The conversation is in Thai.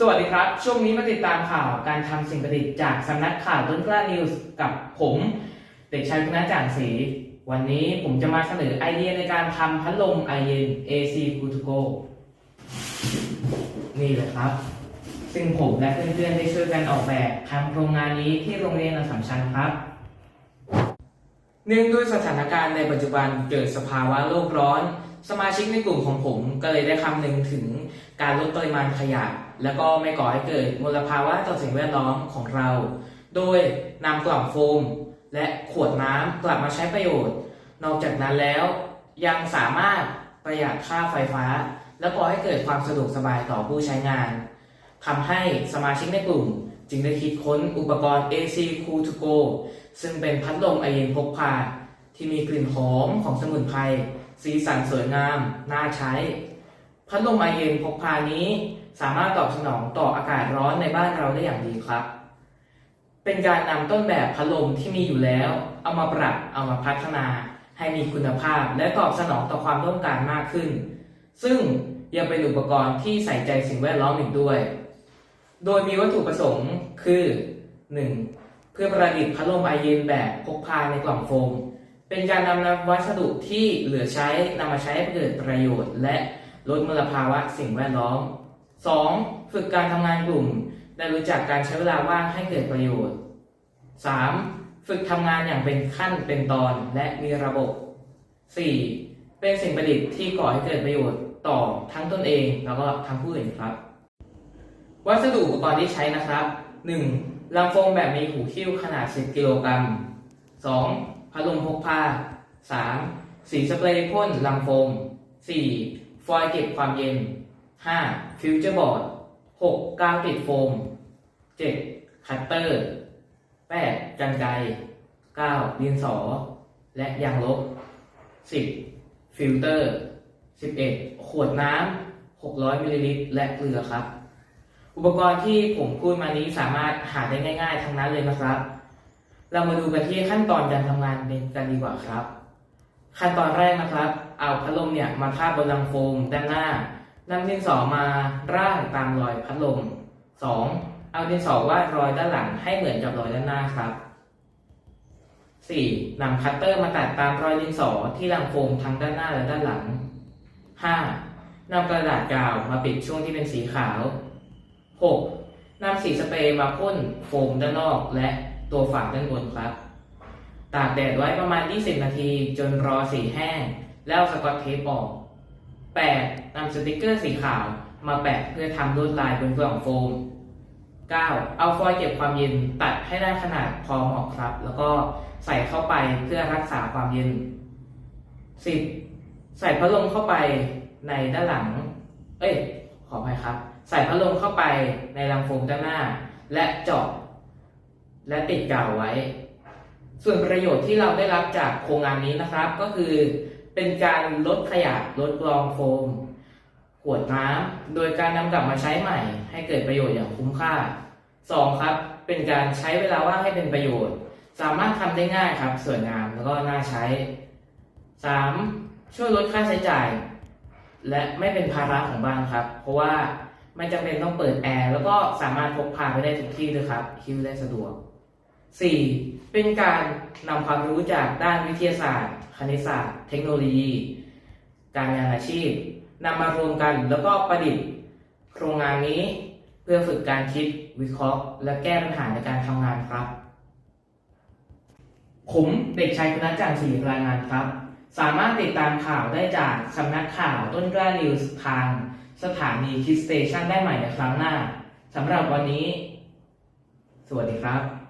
สวัสดีครับ ช่วงนี้มาติดตามข่าวการทำสิ่งประดิษฐ์จากสำนักข่าวต้นกล้านิวส์กับผม เด็กชายคุณณจ่างศรีวันนี้ผมจะมาเสนอไอเดียในการทำพัดลมไอเย็น AC g o o to go นี่เลยครับ ซึ่งผมและเพื่อนๆได้ช่วยกันออกแบบทำโครงงานนี้ที่โรงเรียนอัสสัมชัญครับ เนื่องด้วยสถานการณ์ในปัจจุบันเกิดสภาวะโลกร้อน สมาชิกในกลุ่มของผมก็เลยได้คำนึงถึงการลดปริมาณขยะ แล้วก็ไม่ก่อให้เกิดมลภาวะต่อสิ่งแวดล้อมของเรา โดยนำกล่องโฟม และขวดน้ำกลับมาใช้ประโยชน์ นอกจากนั้นแล้วยังสามารถประหยัดค่าไฟฟ้า และก่อให้เกิดความสะดวกสบายต่อผู้ใช้งานทำให้สมาชิกในกลุ่ม จึงได้คิดค้นอุปกรณ์ AC Cool to Go ซึ่งเป็นพัดลมไอเย็นพกพาที่มีกลิ่นหอมของสมุนไพร สีสันสวยงาม น่าใช้ พัดลมไอเย็นพกพานี้สามารถตอบสนองต่ออากาศร้อนในบ้านเราได้อย่างดีครับ เป็นการนำต้นแบบพัดลมที่มีอยู่แล้ว เอามาปรับเอามาพัฒนา ให้มีคุณภาพและตอบสนองต่อความต้องการมากขึ้น ซึ่งยังเป็นอุปกรณ์ที่ใส่ใจสิ่งแวดล้อมอีกด้วย โดยมีวัตถุประสงค์คือ 1. เพื่อประดิษฐ์พัดลมไอเย็นแบบพกพาในกล่องโฟม เป็นการนำวัสดุที่เหลือใช้นำมาใช้ให้เกิดประโยชน์ และลดมลภาวะสิ่งแวดล้อม 2. ฝึกการทำงานกลุ่มได้รู้จักการใช้เวลาว่างให้เกิดประโยชน์ 3. ฝึกทำงานอย่างเป็นขั้นเป็นตอนและมีระบบ 4. เป็นสิ่งประดิษฐ์ที่ก่อให้เกิดประโยชน์ต่อทั้งตนเองแล้วก็ทั้งผู้อื่นครับ วัสดุอุปกรณ์ที่ใช้นะครับ 1. ลำโฟมแบบมีหูคิ้วขนาด 10 กิโลกรัม 2. พัดลมพกพา 3. สีสเปรย์พ่นลำโฟม 4. ฟอยล์เก็บความเย็น 5. ฟิวเจอร์บอร์ด 6. กาวติดโฟม 7. คัตเตอร์ 8. กันไกร 9. ดินสอ และยางลบ 10. ฟิลเตอร์ 11. ขวดน้ำ 600 มิลลิลิตร และเกลือครับ อุปกรณ์ที่ผมพูดมานี้สามารถหาได้ง่าย ๆ ทั้งนั้นเลยนะครับ เรามาดูกันที่ขั้นตอนการทำงานกันดีกว่าครับ ขั้นตอนแรกนะครับ เอาพัดลมเนี่ยมาทาบบนลังโฟมด้านหน้านำดินสอมาร่างตามรอยพัดลม 2. เอาดินสอวาดรอยด้านหลังให้เหมือนกับรอยด้านหน้าครับ 4. นำคัตเตอร์มาตัดตามรอยดินสอที่ลังโฟมทั้งด้านหน้าและด้านหลัง 5. นำกระดาษกาวมาปิดช่วงที่เป็นสีขาว 6. นำสีสเปรย์มาพ่นโฟมด้านนอกและ ตัวฝาด้านบนครับ ตากแดดไว้ประมาณ 20 นาทีจนรอสีแห้ง แล้วสกอตเทปออก 8. นำสติกเกอร์สีขาวมาแปะเพื่อทำลวดลายบนกล่องโฟม 9. เอาฟอยล์เก็บความเย็นตัดให้ได้ขนาดพอเหมาะครับ แล้วก็ใส่เข้าไปเพื่อรักษาความเย็น 10. ใส่พัดลมเข้าไปในด้านหลัง เอ้ย ขออภัยครับ ใส่พัดลมเข้าไปในรังโฟมด้านหน้า และเจาะ และติดกาวไว้ ส่วนประโยชน์ที่เราได้รับจากโครงงานนี้นะครับ ก็คือเป็นการลดขยะลดกรองโฟม ขวดน้ำโดยการนำกลับมาใช้ใหม่ ให้เกิดประโยชน์อย่างคุ้มค่า 2. ครับ เป็นการใช้เวลาว่างให้เป็นประโยชน์ สามารถทำได้ง่ายครับ สวยงามแล้วก็น่าใช้ 3. ช่วยลดค่าใช้จ่าย และไม่เป็นภาระของบ้านครับ เพราะว่าไม่จำเป็นต้องเปิดแอร์แล้วก็สามารถพกพาไปได้ทุกที่ด้วยครับคิวได้สะดวก 4. เป็นการนำความรู้จากด้านวิทยาศาสตร์ คณิตศาสตร์ เทคโนโลยี การงานอาชีพนำมารวมกันแล้วก็ประดิษฐ์ โครงงานนี้เพื่อฝึกการคิดวิเคราะห์ และแก้ปัญหาในการทำงานครับ ผมเด็กชายคณนัทจังศรีรายงานครับ สามารถติดตามข่าวได้จากสำนักข่าวต้นกล้านิวส์ทาง สถานีคิดสเตชันได้ใหม่ในครั้งหน้าสำหรับวันนี้ สวัสดีครับ